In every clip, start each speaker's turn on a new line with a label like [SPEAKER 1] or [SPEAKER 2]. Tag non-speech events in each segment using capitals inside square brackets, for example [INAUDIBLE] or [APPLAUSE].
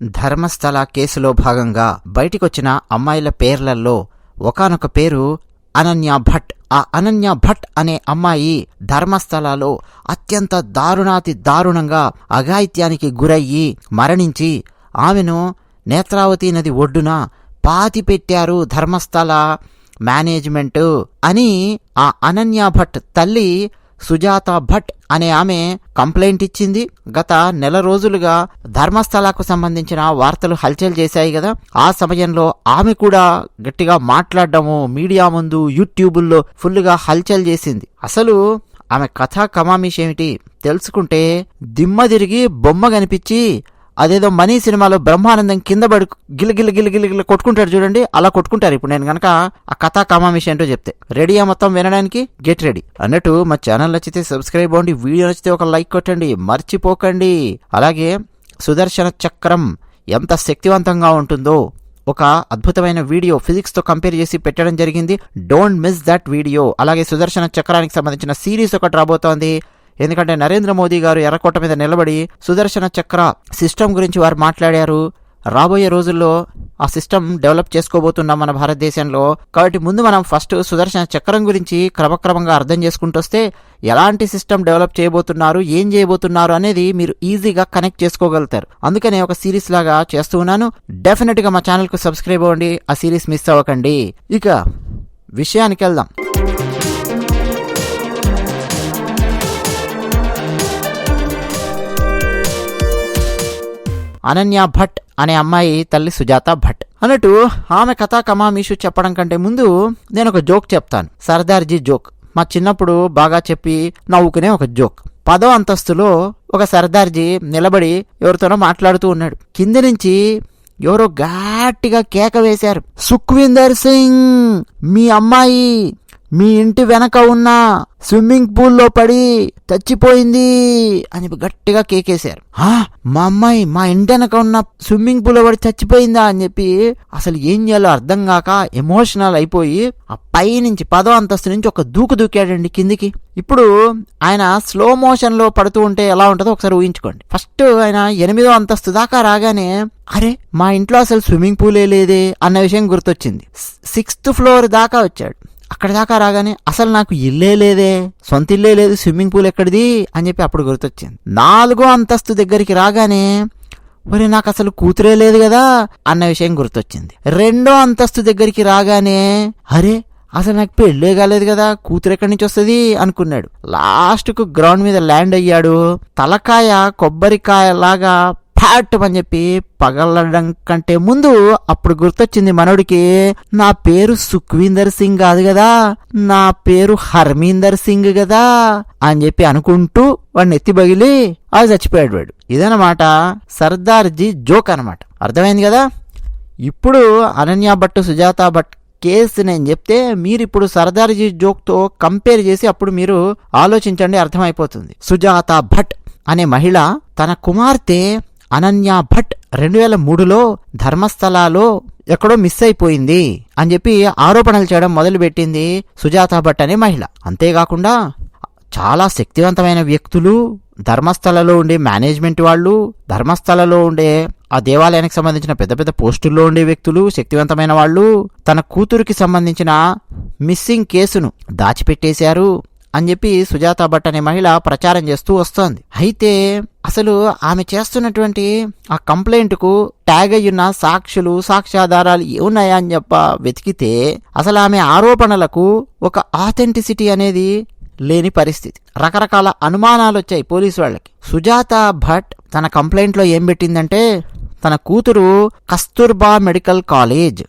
[SPEAKER 1] ధర్మస్థల కేసులో భాగంగా బయటికొచ్చిన అమ్మాయిల పేర్లలో ఒకానొక పేరు అనన్య భట్. ఆ అనన్య భట్ అనే అమ్మాయి ధర్మస్థలాలో అత్యంత దారుణాతి దారుణంగా అఘాయిత్యానికి గురయ్యి మరణించి ఆమెను నేత్రావతి నది ఒడ్డున పాతి పెట్టారు ధర్మస్థల మేనేజ్మెంట్ అని ఆ అనన్య భట్ తల్లి సుజాత భట్ అనే ఆమె కంప్లైంట్ ఇచ్చింది. గత నెల రోజులుగా ధర్మస్థలకు సంబంధించిన వార్తలు హల్చల్ చేశాయి కదా. ఆ సమయంలో ఆమె కూడా గట్టిగా మాట్లాడడము మీడియా ముందు యూట్యూబుల్లో ఫుల్గా హల్చల్ చేసింది. అసలు ఆమె కథా కమామిష్ ఏమిటి? తెలుసుకుంటే దిమ్మ తిరిగి బొమ్మ కనిపించి అదేదో మనీ సినిమాలో బ్రహ్మానందం కింద పడి గిల గిల గిల గిల గిల కొట్టుకుంటాడు చూడండి అలా కొట్టుకుంటారు. ఇప్పుడు నేను కనుక ఆ కథా కమామిషి ఏంటో చెప్తే రెడీయా మొత్తం వినడానికి? Get ready. అన్నట్టు మా ఛానల్ నచ్చితే సబ్స్క్రైబ్ అవ్వండి వీడియో నచ్చితే ఒక లైక్ కొట్టండి మర్చిపోకండి. అలాగే సుదర్శన చక్రం ఎంత శక్తివంతంగా ఉంటుందో ఒక అద్భుతమైన వీడియో ఫిజిక్స్తో కంపేర్ చేసి పెట్టడం జరిగింది. Don't miss that video. అలాగే సుదర్శన చక్రానికి సంబంధించిన సిరీస్ ఒకటి రాబోతోంది. ఎందుకంటే నరేంద్ర మోదీ గారు ఎర్రకోట మీద నిలబడి సుదర్శన చక్ర సిస్టమ్ గురించి వారు మాట్లాడారు. రాబోయే రోజుల్లో ఆ సిస్టమ్ డెవలప్ చేసుకోబోతున్నాం మన భారతదేశంలో కాబట్టి ముందు మనం ఫస్ట్ సుదర్శన చక్రం గురించి క్రమక్రమంగా అర్థం చేసుకుంటూ వస్తే ఎలాంటి సిస్టమ్ డెవలప్ చేయబోతున్నారు ఏం చేయబోతున్నారు అనేది మీరు ఈజీగా కనెక్ట్ చేసుకోగలుగుతారు. అందుకనే ఒక సిరీస్ లాగా చేస్తూ ఉన్నాను. డెఫినెట్గా మా ఛానల్కు సబ్స్క్రైబ్ అవ్వండి. ఆ సిరీస్ మిస్ అవ్వకండి. ఇక విషయానికి వెళ్దాం. అనన్య భట్ అనే అమ్మాయి తల్లి సుజాత భట్. అన్నట్టు ఆమె కథా కమామీషు చెప్పడం కంటే ముందు నేను ఒక జోక్ చెప్తాను. సర్దార్జీ జోక్. మా చిన్నప్పుడు బాగా చెప్పి నవ్వుకునే ఒక జోక్. పదో అంతస్తులో ఒక సర్దార్జీ నిలబడి ఎవరితోనో మాట్లాడుతూ ఉన్నాడు. కింది నుంచి ఎవరో గట్టిగా కేక వేశారు. సుఖ్వీందర్ సింగ్ మీ అమ్మాయి. మీ ఇంటి వెనక ఉన్న స్విమ్మింగ్ పూల్లో పడి చచ్చిపోయింది అని గట్టిగా కేకేశారు. మా అమ్మాయి మా ఇంటి వెనక ఉన్న స్విమ్మింగ్ పూల్లో పడి చచ్చిపోయిందా? అని చెప్పి అసలు ఏం చేయాలో అర్థం కాక ఎమోషనల్ అయిపోయి ఆ పై నుంచి పదో అంతస్తు నుంచి ఒక దూకు దూకాడండి కిందికి. ఇప్పుడు ఆయన స్లో మోషన్లో పడుతూ ఉంటే ఎలా ఉంటుందో ఒకసారి ఊహించుకోండి. ఫస్ట్ ఆయన ఎనిమిదో అంతస్తు దాకా రాగానే అరే మా ఇంట్లో అసలు స్విమ్మింగ్ పూలే లేదే అన్న విషయం గుర్తొచ్చింది. సిక్స్త్ ఫ్లోర్ దాకా వచ్చాడు. అక్కడ దాకా రాగానే అసలు నాకు ఇల్లే లేదే సొంత ఇల్లే లేదు స్విమ్మింగ్ పూల్ ఎక్కడిది అని చెప్పి అప్పుడు గుర్తొచ్చింది. నాలుగో అంతస్తు దగ్గరికి రాగానే మరి నాకు అసలు కూతురే లేదు కదా అన్న విషయం గుర్తొచ్చింది. రెండో అంతస్తు దగ్గరికి రాగానే అరే అసలు నాకు పెళ్ళే కాలేదు కదా కూతురు ఎక్కడి నుంచి వస్తుంది అనుకున్నాడు. లాస్ట్కు గ్రౌండ్ మీద ల్యాండ్ అయ్యాడు. తలకాయ కొబ్బరికాయ లాగా ఫ్యాట్ అని చెప్పి పగలడం కంటే ముందు అప్పుడు గుర్తొచ్చింది మనోడికి నా పేరు సుఖ్వీందర్ సింగ్ కాదు కదా నా పేరు హర్మీందర్ సింగ్ కదా అని చెప్పి అనుకుంటూ వాడిని ఎత్తి బగిలి అది చచ్చిపోయాడు వాడు. ఇదనమాట సర్దార్జీ జోక్ అనమాట అర్థమైంది కదా? ఇప్పుడు అనన్య భట్ సుజాత భట్ కేసు నేను చెప్తే మీరు ఇప్పుడు సర్దార్జీ జోక్తో కంపేర్ చేసి అప్పుడు మీరు ఆలోచించండి అర్థమైపోతుంది. సుజాత భట్ అనే మహిళ తన కుమార్తె అనన్య భట్ రెండు వేల మూడులో ధర్మస్థలాలో ఎక్కడో మిస్ అయిపోయింది అని చెప్పి ఆరోపణలు చేయడం మొదలుపెట్టింది సుజాత భట్ అనే మహిళ. అంతేకాకుండా చాలా శక్తివంతమైన వ్యక్తులు ధర్మస్థలలో ఉండే మేనేజ్మెంట్ వాళ్ళు ధర్మస్థలలో ఉండే ఆ దేవాలయానికి సంబంధించిన పెద్ద పెద్ద పోస్టుల్లో ఉండే వ్యక్తులు శక్తివంతమైన వాళ్ళు తన కూతురికి సంబంధించిన మిస్సింగ్ కేసును దాచిపెట్టేశారు. అని చెప్పి సుజాత భట్ అనే మహిళ ప్రచారం చేస్తూ వస్తోంది. అయితే అసలు ఆమె చేస్తున్నటువంటి ఆ కంప్లైంట్కు ట్యాగ్ అయ్యున్న సాక్షులు సాక్ష్యాధారాలు ఏమున్నాయా అని చెప్ప వెతికితే అసలు ఆమె ఆరోపణలకు ఒక ఆథెంటిసిటీ అనేది లేని పరిస్థితి. రకరకాల అనుమానాలు వచ్చాయి పోలీసు వాళ్ళకి. సుజాత భట్ తన కంప్లైంట్లో ఏం పెట్టిందంటే తన కూతురు కస్తూర్బా మెడికల్ కాలేజ్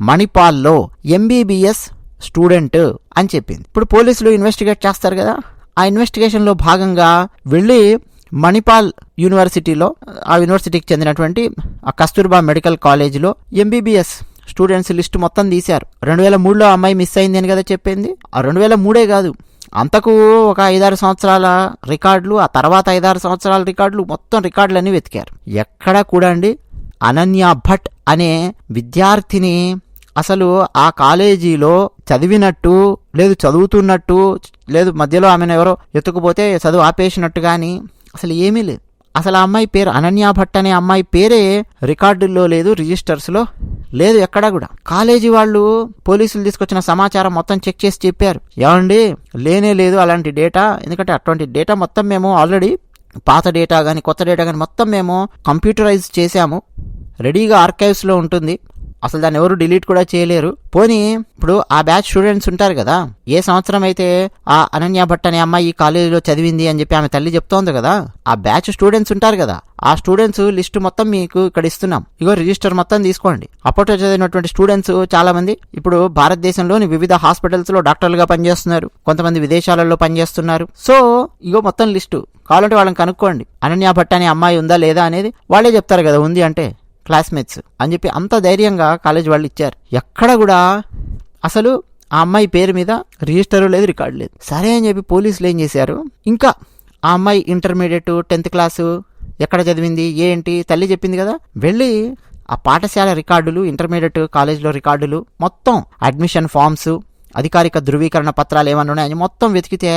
[SPEAKER 1] మణిపాల్లో ఎంబీబీఎస్ స్టూడెంట్ అని చెప్పింది. ఇప్పుడు పోలీసులు ఇన్వెస్టిగేట్ చేస్తారు కదా ఆ ఇన్వెస్టిగేషన్లో భాగంగా వెళ్ళి మణిపాల్ యూనివర్సిటీలో ఆ యూనివర్సిటీకి చెందినటువంటి ఆ కస్తూర్బా మెడికల్ కాలేజీలో ఎంబీబీఎస్ స్టూడెంట్స్ లిస్ట్ మొత్తం తీశారు. రెండు వేల మూడులో అమ్మాయి మిస్ అయింది అని కదా చెప్పింది. ఆ రెండు వేల మూడే కాదు అంతకు ఒక ఐదారు సంవత్సరాల రికార్డులు ఆ తర్వాత ఐదారు సంవత్సరాల రికార్డులు మొత్తం రికార్డులన్నీ వెతికారు. ఎక్కడా కూడా అండి అనన్య భట్ అనే విద్యార్థిని అసలు ఆ కాలేజీలో చదివినట్టు లేదు చదువుతున్నట్టు లేదు మధ్యలో ఆమెను ఎవరో ఎత్తుకుపోతే చదువు ఆపేసినట్టు కానీ అసలు ఏమీ లేదు. అసలు ఆ అమ్మాయి పేరు అనన్య భట్ అనే అమ్మాయి పేరే రికార్డుల్లో లేదు రిజిస్టర్స్లో లేదు ఎక్కడా కూడా. కాలేజీ వాళ్ళు పోలీసులు తీసుకొచ్చిన సమాచారం మొత్తం చెక్ చేసి చెప్పారు. ఏమండి లేనే లేదు అలాంటి డేటా ఎందుకంటే అటువంటి డేటా మొత్తం మేము ఆల్రెడీ పాత డేటా కానీ కొత్త డేటా కానీ మొత్తం మేము కంప్యూటరైజ్ చేశాము. రెడీగా ఆర్కైవ్స్లో ఉంటుంది. అసలు దాన్ని ఎవరు డిలీట్ కూడా చేయలేరు. పోనీ ఇప్పుడు ఆ బ్యాచ్ స్టూడెంట్స్ ఉంటారు కదా ఏ సంవత్సరం అయితే ఆ అనన్య భట్ అనే అమ్మాయి ఈ కాలేజీలో చదివింది అని చెప్పి ఆమె తల్లి చెప్తోంది కదా ఆ బ్యాచ్ స్టూడెంట్స్ ఉంటారు కదా ఆ స్టూడెంట్స్ లిస్ట్ మొత్తం మీకు ఇక్కడ ఇస్తున్నాం. ఇగో రిజిస్టర్ మొత్తం తీసుకోండి. అప్పట్లో చదివినటువంటి స్టూడెంట్స్ చాలా మంది ఇప్పుడు భారతదేశంలోని వివిధ హాస్పిటల్స్లో డాక్టర్లుగా పనిచేస్తున్నారు కొంతమంది విదేశాలలో పనిచేస్తున్నారు. సో ఇగో మొత్తం లిస్టు. కావాలంటే వాళ్ళని కనుక్కోండి. అనన్య భట్ అనే అమ్మాయి ఉందా లేదా అనేది వాళ్ళే చెప్తారు కదా ఉంది అంటే. క్లాస్మేట్స్ అని చెప్పి అంత ధైర్యంగా కాలేజ్ వాళ్ళు ఇచ్చారు. ఎక్కడ కూడా అసలు ఆ అమ్మాయి పేరు మీద రిజిస్టర్ లేదు రికార్డు లేదు. సరే అని చెప్పి పోలీసులు ఏం చేశారు? ఇంకా ఆ అమ్మాయి ఇంటర్మీడియట్ టెన్త్ క్లాసు ఎక్కడ చదివింది ఏంటి? తల్లి చెప్పింది కదా. వెళ్ళి ఆ పాఠశాల రికార్డులు ఇంటర్మీడియట్ కాలేజ్లో రికార్డులు మొత్తం అడ్మిషన్ ఫామ్స్ అధికారిక ధృవీకరణ పత్రాలు ఏమన్నా ఉన్నాయని మొత్తం వెతికితే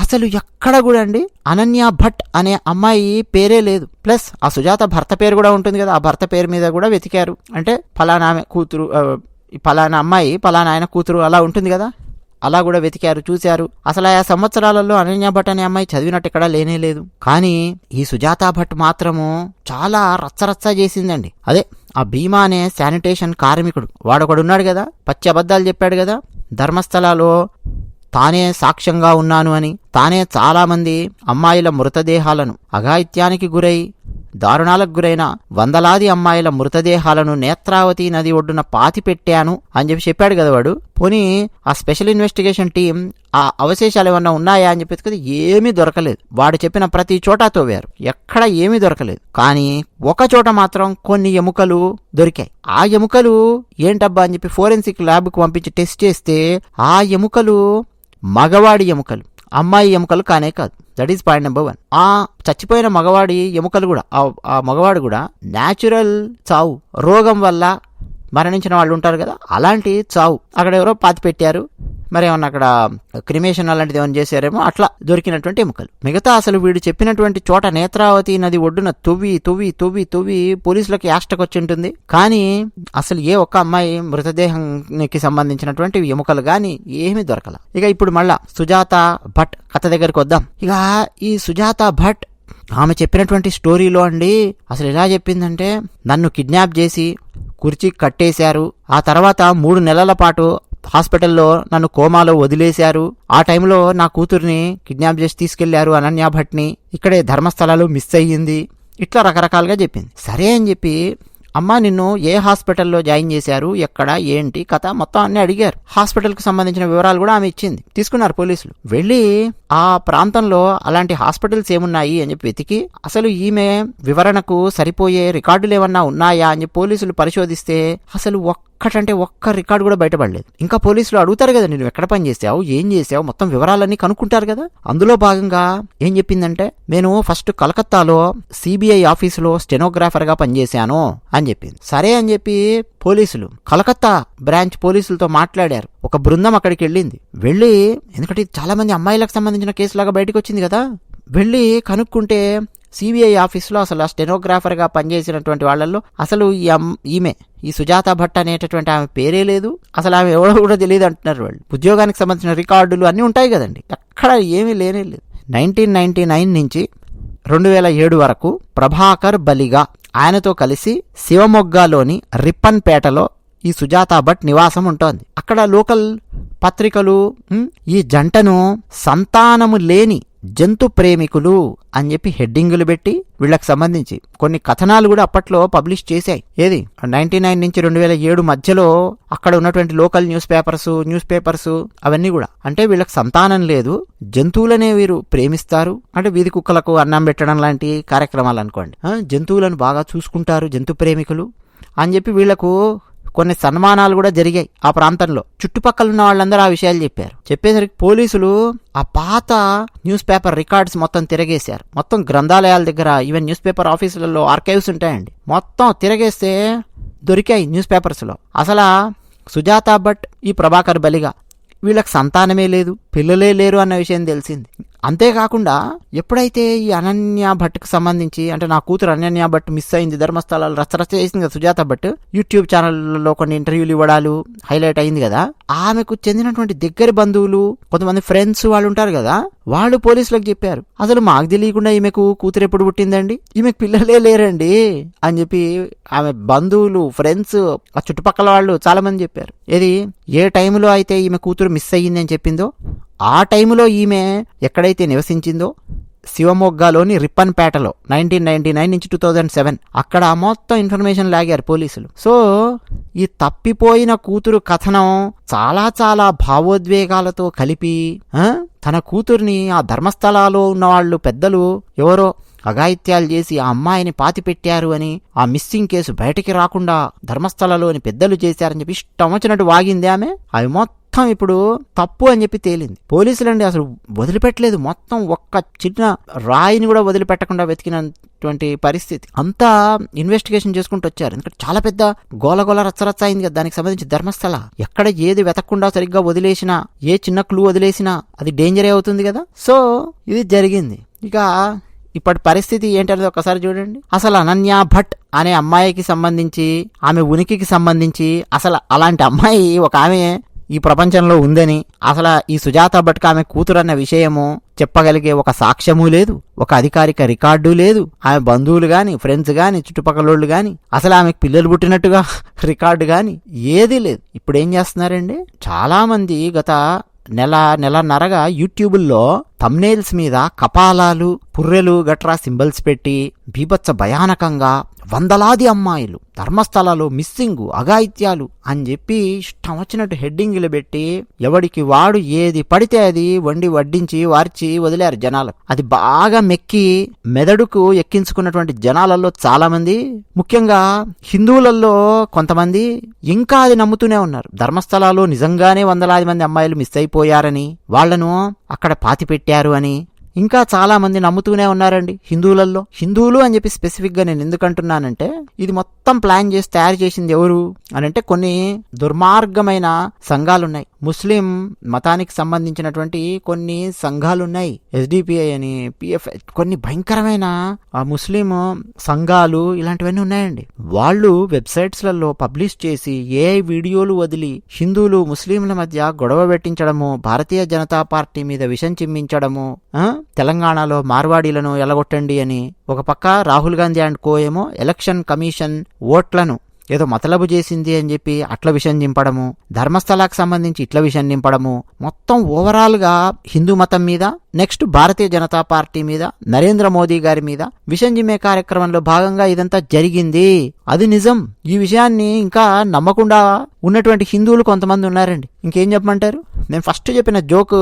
[SPEAKER 1] అసలు ఎక్కడ కూడా అండి అనన్య భట్ అనే అమ్మాయి పేరే లేదు. ప్లస్ ఆ సుజాత భర్త పేరు కూడా ఉంటుంది కదా ఆ భర్త పేరు మీద కూడా వెతికారు. అంటే ఫలానా ఆమె కూతురు ఫలానా అమ్మాయి ఫలానా ఆయన కూతురు అలా ఉంటుంది కదా అలా కూడా వెతికారు చూశారు. అసలు ఆ సంవత్సరాలలో అనన్య భట్ అనే అమ్మాయి చదివినట్టు ఎక్కడా లేనే లేదు. కానీ ఈ సుజాత భట్ మాత్రము చాలా రచ్చరచ్చ చేసిందండి. అదే ఆ భీమా అనే శానిటేషన్ కార్మికుడు. వాడొకడున్నాడు కదా పచ్చి అబద్ధాలు చెప్పాడు కదా ధర్మస్థలాలో తానే సాక్ష్యంగా ఉన్నాను అని తానే చాలామంది అమ్మాయిల మృతదేహాలను అఘాయిత్యానికి గురై దారుణాలకు గురైన వందలాది అమ్మాయిల మృతదేహాలను నేత్రావతి నది ఒడ్డున పాతి పెట్టాను అని చెప్పి చెప్పాడు కదా వాడు. పోనీ ఆ స్పెషల్ ఇన్వెస్టిగేషన్ టీం ఆ అవశేషాలు ఏమన్నా ఉన్నాయా అని చెప్పేసి కదా ఏమీ దొరకలేదు. వాడు చెప్పిన ప్రతి చోట తోవారు. ఎక్కడ ఏమీ దొరకలేదు. కానీ ఒక చోట మాత్రం కొన్ని ఎముకలు దొరికాయి. ఆ ఎముకలు ఏంటబ్బా అని చెప్పి ఫోరెన్సిక్ ల్యాబ్కు పంపించి టెస్ట్ చేస్తే ఆ ఎముకలు మగవాడి ఎముకలు అమ్మాయి ఎముకలు కానే కాదు. That is point number one ఆ చచ్చిపోయిన మగవాడి ఎముకలు కూడా ఆ- మగవాడు కూడా న్యాచురల్ చావు. రోగం వల్ల మరణించిన వాళ్ళు ఉంటారు కదా అలాంటి చావు. అక్కడ ఎవరో పాతి పెట్టారు మరి అక్కడ క్రిమేషన్ అలాంటిది ఏమైనా చేశారేమో? అట్లా దొరికినటువంటి ఎముకలు. మిగతా అసలు వీడు చెప్పినటువంటి చోట నేత్రావతి నది ఒడ్డున తువ్వి తువ్వి తువ్వి తువ్వి పోలీసులకు యాస్టకు ఉంటుంది. కానీ అసలు ఏ ఒక్క అమ్మాయి మృతదేహానికి సంబంధించినటువంటి ఎముకలు గాని ఏమీ దొరకల. ఇక ఇప్పుడు మళ్ళా సుజాత భట్ కథ దగ్గరికి వద్దాం. ఇక ఈ సుజాత భట్ ఆమె చెప్పినటువంటి స్టోరీలో అండి అసలు ఎలా చెప్పిందంటే నన్ను కిడ్నాప్ చేసి కుర్చీ కట్టేశారు. ఆ తర్వాత మూడు నెలల పాటు హాస్పిటల్లో నన్ను కోమాలో వదిలేశారు. ఆ టైంలో నా కూతుర్ని కిడ్నాప్ చేసి తీసుకెళ్ళారు అనన్యాభట్ని ఇక్కడే ధర్మస్థలాలు మిస్ అయ్యింది. ఇట్లా రకరకాలుగా చెప్పింది. సరే అని చెప్పి అమ్మ నిన్ను ఏ హాస్పిటల్లో జాయిన్ చేశారు ఎక్కడ ఏంటి కథ మొత్తం అన్ని అడిగారు. హాస్పిటల్కి సంబంధించిన వివరాలు కూడా ఆమె ఇచ్చింది. తీసుకున్నారు పోలీసులు. వెళ్ళి ఆ ప్రాంతంలో అలాంటి హాస్పిటల్స్ ఏమున్నాయి అని చెప్పి వెతికి అసలు ఈమె వివరణకు సరిపోయే రికార్డులు ఏమన్నా ఉన్నాయా అని పోలీసులు పరిశోధిస్తే అసలు ఒక్కటంటే ఒక్క రికార్డు కూడా బయటపడలేదు. ఇంకా పోలీసులు అడుగుతారు కదా నేను ఎక్కడ పని చేసావు ఏం చేసావు మొత్తం వివరాలన్నీ కనుక్కుంటారు కదా? అందులో భాగంగా ఏం చెప్పిందంటే నేను ఫస్ట్ కలకత్తాలో సిబిఐ ఆఫీసులో స్టెనోగ్రాఫర్గా పనిచేశాను అని చెప్పింది సరే అని చెప్పి పోలీసులు కలకత్తా బ్రాంచ్ పోలీసులతో మాట్లాడారు. ఒక బృందం అక్కడికి వెళ్ళింది. వెళ్ళి ఎందుకంటే చాలా మంది అమ్మాయిలకు సంబంధించిన కేసులాగా బయటకు వచ్చింది కదా. వెళ్ళి కనుక్కుంటే సిబిఐ ఆఫీసులో అసలు ఆ స్టెనోగ్రాఫర్గా పనిచేసినటువంటి వాళ్ళల్లో అసలు ఈ అమ్- ఈమె ఈ సుజాత భట్ అనేటటువంటి ఆమె పేరే లేదు. అసలు ఆమె ఎవరో కూడా తెలియదు అంటున్నారు వాళ్ళు. ఉద్యోగానికి సంబంధించిన రికార్డులు అన్నీ ఉంటాయి కదండి. ఎక్కడ ఏమీ లేనే లేదు. నైన్టీన్ నైన్టీ నైన్ నుంచి రెండు వేల ఏడు వరకు ప్రభాకర్ బలిగా ఆయనతో కలిసి శివమొగ్గాలోని రిప్పన్పేటలో ఈ సుజాత భట్ నివాసం ఉంటోంది. అక్కడ లోకల్ పత్రికలు ఈ జంటను సంతానము లేని జంతు ప్రేమికులు అని చెప్పి హెడ్డింగులు పెట్టి వీళ్ళకి సంబంధించి కొన్ని కథనాలు కూడా అప్పట్లో పబ్లిష్ చేశాయి. ఏది? నైన్టీ నైన్ నుంచి రెండు వేల ఏడు మధ్యలో అక్కడ ఉన్నటువంటి local newspapers newspapers అవన్నీ కూడా. అంటే వీళ్ళకి సంతానం లేదు. జంతువులనే వీరు ప్రేమిస్తారు. అంటే వీధి కుక్కలకు అన్నం పెట్టడం లాంటి కార్యక్రమాలు అనుకోండి. జంతువులను బాగా చూసుకుంటారు జంతు ప్రేమికులు అని చెప్పి వీళ్ళకు కొన్ని సన్మానాలు కూడా జరిగాయి ఆ ప్రాంతంలో. చుట్టుపక్కల ఉన్న వాళ్ళందరూ ఆ విషయాలు చెప్పారు. చెప్పేసరికి పోలీసులు ఆ పాత న్యూస్ పేపర్ రికార్డ్స్ మొత్తం తిరగేశారు. మొత్తం గ్రంథాలయాల దగ్గర ఈవెన్ న్యూస్ పేపర్ ఆఫీసులలో ఆర్కైవ్స్ ఉంటాయండి. మొత్తం తిరగేస్తే దొరికాయి న్యూస్ పేపర్స్లో అసలు సుజాత భట్ ఈ ప్రభాకర్ బలిగా. వీళ్ళకి సంతానమే లేదు పిల్లలే లేరు అన్న విషయం తెలిసింది. అంతేకాకుండా ఎప్పుడైతే ఈ అనన్య భట్కి సంబంధించి అంటే నా కూతురు అనన్య భట్ మిస్ అయింది ధర్మస్థలాలు రచ్చరచ్చ చేసింది కదా సుజాత భట్ యూట్యూబ్ ఛానల్లో కొన్ని ఇంటర్వ్యూలు ఇవ్వడాలు హైలైట్ అయింది కదా ఆమెకు చెందినటువంటి దగ్గర బంధువులు కొంతమంది ఫ్రెండ్స్ వాళ్ళు ఉంటారు కదా వాళ్ళు పోలీసులకు చెప్పారు. అసలు మాకు తెలియకుండా ఈమెకు కూతురు ఎప్పుడు పుట్టిందండి? ఈమెకు పిల్లలే లేరండి అని చెప్పి ఆమె బంధువులు ఫ్రెండ్స్ ఆ చుట్టుపక్కల వాళ్ళు చాలా మంది చెప్పారు. ఏది ఏ టైంలో అయితే ఈమె కూతురు మిస్ అయ్యింది అని చెప్పిందో ఆ టైంలో ఈమె ఎక్కడైతే నివసించిందో శివమొగ్గలోని రిప్పన్పేటలో నైన్టీన్ నైన్టీ నైన్ నుంచి టూ థౌజండ్ సెవెన్ అక్కడ మొత్తం ఇన్ఫర్మేషన్ లాగారు పోలీసులు. సో ఈ తప్పిపోయిన కూతురు కథనం చాలా చాలా భావోద్వేగాలతో కలిపి తన కూతుర్ని ఆ ధర్మస్థలాలో ఉన్నవాళ్ళు పెద్దలు ఎవరో అఘాయిత్యాలు చేసి ఆ అమ్మాయిని పాతిపెట్టారు అని ఆ మిస్సింగ్ కేసు బయటికి రాకుండా ధర్మస్థలలోని పెద్దలు చేశారని చెప్పి ఇష్టం వచ్చినట్టు వాగింది ఆమె. అవి మొత్తం మొత్తం ఇప్పుడు తప్పు అని చెప్పి తేలింది. పోలీసులండి అసలు వదిలిపెట్టలేదు. మొత్తం ఒక్క చిన్న రాయిని కూడా వదిలిపెట్టకుండా వెతికినటువంటి పరిస్థితి. అంతా ఇన్వెస్టిగేషన్ చేసుకుంటూ వచ్చారు. ఎందుకంటే చాలా పెద్ద గోలగోల రచ్చరచ్చ అయింది కదా. దానికి సంబంధించి ధర్మస్థల. ఎక్కడ ఏది వెతకకుండా సరిగ్గా వదిలేసినా ఏ చిన్న క్లూ వదిలేసినా అది డేంజరే అవుతుంది కదా. సో ఇది జరిగింది. ఇక ఇప్పటి పరిస్థితి ఏంటనేది ఒకసారి చూడండి. అసలు అనన్య భట్ అనే అమ్మాయికి సంబంధించి ఆమె ఉనికికి సంబంధించి అసలు అలాంటి అమ్మాయి ఒక ఆమె ఈ ప్రపంచంలో ఉందని అసలు ఈ సుజాత భట్ ఆమె కూతురన్న విషయము చెప్పగలిగే ఒక సాక్ష్యము లేదు ఒక అధికారిక రికార్డు లేదు. ఆమె బంధువులు గాని ఫ్రెండ్స్ గాని చుట్టుపక్కల గాని అసలు ఆమెకు పిల్లలు పుట్టినట్టుగా [LAUGHS] రికార్డు గాని ఏదీ లేదు. ఇప్పుడు ఏం చేస్తున్నారండి? చాలా మంది గత నెల నెలన్నరగా యూట్యూబుల్లో తమ్నేల్స్ మీద కపాలాలు పుర్రెలు గట్రా సింబల్స్ పెట్టి బీభత్స భయానకంగా వందలాది అమ్మాయిలు ధర్మస్థలాలు మిస్సింగ్ అఘాయిత్యాలు అని చెప్పి ఇష్టం వచ్చినట్టు హెడ్డింగ్లు పెట్టి ఎవడికి వాడు ఏది పడితే అది వండి వడ్డించి వార్చి వదిలారు జనాలకు. అది బాగా మెక్కి మెదడుకు ఎక్కించుకున్నటువంటి జనాలలో చాలా మంది ముఖ్యంగా హిందువులలో కొంతమంది ఇంకా అది నమ్ముతూనే ఉన్నారు. ధర్మస్థలాలు నిజంగానే వందలాది మంది అమ్మాయిలు మిస్ అయిపోయారని వాళ్ళను అక్కడ పాతిపెట్టారు అని ఇంకా చాలామంది నమ్ముతూనే ఉన్నారండి హిందువులలో హిందువులు అని చెప్పి స్పెసిఫిక్గా నేను ఎందుకంటున్నానంటే ఇది మొత్తం ప్లాన్ చేసి తయారు చేసింది ఎవరు అని అంటే కొన్ని దుర్మార్గమైన సంఘాలున్నాయి. ముస్లిం మతానికి సంబంధించినటువంటి కొన్ని సంఘాలున్నాయి. ఎస్డిపిఐ అని పిఎఫ్ కొన్ని భయంకరమైన ఆ ముస్లిం సంఘాలు ఇలాంటివన్నీ ఉన్నాయండి. వాళ్ళు వెబ్సైట్స్లలో పబ్లిష్ చేసి ఏ వీడియోలు వదిలి హిందువులు ముస్లింల మధ్య గొడవ పెట్టించడము భారతీయ జనతా పార్టీ మీద విషం చిమ్మించడము తెలంగాణలో మార్వాడీలను ఎలగొట్టండి అని ఒక పక్క రాహుల్ గాంధీ అండ్ కో ఏమో ఎలక్షన్ కమిషన్ ఓట్లను ఏదో మతలబు చేసింది అని చెప్పి అట్ల విషయం నింపడము ధర్మస్థలాకు సంబంధించి ఇట్ల విషయం నింపడము మొత్తం ఓవరాల్గా హిందూ మతం మీద నెక్స్ట్ భారతీయ జనతా పార్టీ మీద నరేంద్ర మోదీ గారి మీద విషయం జిమ్మే కార్యక్రమంలో భాగంగా ఇదంతా జరిగింది. అది నిజం. ఈ విషయాన్ని ఇంకా నమ్మకుండా ఉన్నటువంటి హిందువులు కొంతమంది ఉన్నారండి. ఇంకేం చెప్పమంటారు? నేను ఫస్ట్ చెప్పిన జోక్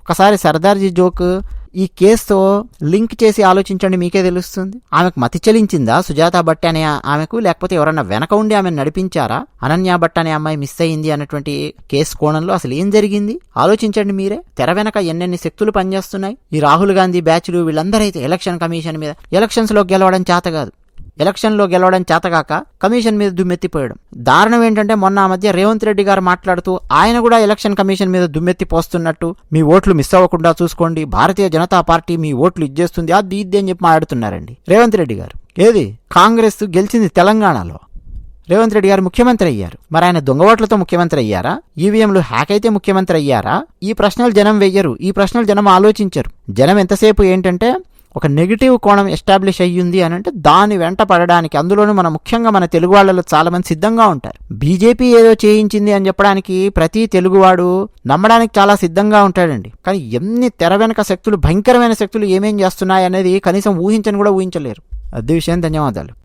[SPEAKER 1] ఒక్కసారి సర్దార్జీ జోక్ ఈ కేసుతో లింక్ చేసి ఆలోచించండి మీకే తెలుస్తుంది. ఆమెకు మతి చెలించిందా సుజాత భట్ అనే ఆమెకు? లేకపోతే ఎవరన్నా వెనక ఉండి ఆమెను నడిపించారా? అనన్య భట్ అనే అమ్మాయి మిస్ అయింది అన్నటువంటి కేసు కోణంలో అసలు ఏం జరిగింది? ఆలోచించండి మీరే. తెర వెనక ఎన్నెన్ని శక్తులు పనిచేస్తున్నాయి? ఈ రాహుల్ గాంధీ బ్యాచ్లు వీళ్ళందరైతే ఎలక్షన్ కమిషన్ మీద ఎలక్షన్స్లో గెలవడం చేత కాదు. ఎలక్షన్లో గెలవడం చేతగాక కమిషన్ మీద దుమ్మెత్తిపోయడం. దారుణం ఏంటంటే మొన్న ఆ మధ్య రేవంత్ రెడ్డి గారు మాట్లాడుతూ ఆయన కూడా ఎలక్షన్ కమిషన్ మీద దుమ్మెత్తి పోస్తున్నట్టు మీ ఓట్లు మిస్ అవ్వకుండా చూసుకోండి భారతీయ జనతా పార్టీ మీ ఓట్లు ఇచ్చేస్తుంది అది ఇది అని చెప్పి మాట్లాడుతున్నారండి రేవంత్ రెడ్డి గారు. ఏది? కాంగ్రెస్ గెలిచింది తెలంగాణలో. రేవంత్ రెడ్డి గారు ముఖ్యమంత్రి అయ్యారు. మరి ఆయన దొంగ ఓట్లతో ముఖ్యమంత్రి అయ్యారా? ఈవీఎంలు హ్యాక్ అయితే ముఖ్యమంత్రి అయ్యారా? ఈ ప్రశ్నలు జనం వెయ్యరు ఈ ప్రశ్నలు జనం ఆలోచించరు. జనం ఎంతసేపు ఏంటంటే ఒక నెగిటివ్ కోణం ఎస్టాబ్లిష్ అయ్యింది అని అంటే దాని వెంట పడడానికి అందులోనూ మన ముఖ్యంగా మన తెలుగు వాళ్ళలో చాలామంది సిద్ధంగా ఉంటారు. బీజేపీ ఏదో చేయించింది అని చెప్పడానికి ప్రతి తెలుగువాడు నమ్మడానికి చాలా సిద్ధంగా ఉంటాడండి. కానీ ఎన్ని తెర వెనక శక్తులు భయంకరమైన శక్తులు ఏమేం చేస్తున్నాయి అనేది కనీసం ఊహించని కూడా ఊహించలేరు. అదే విషయం ధన్యవాదాలు.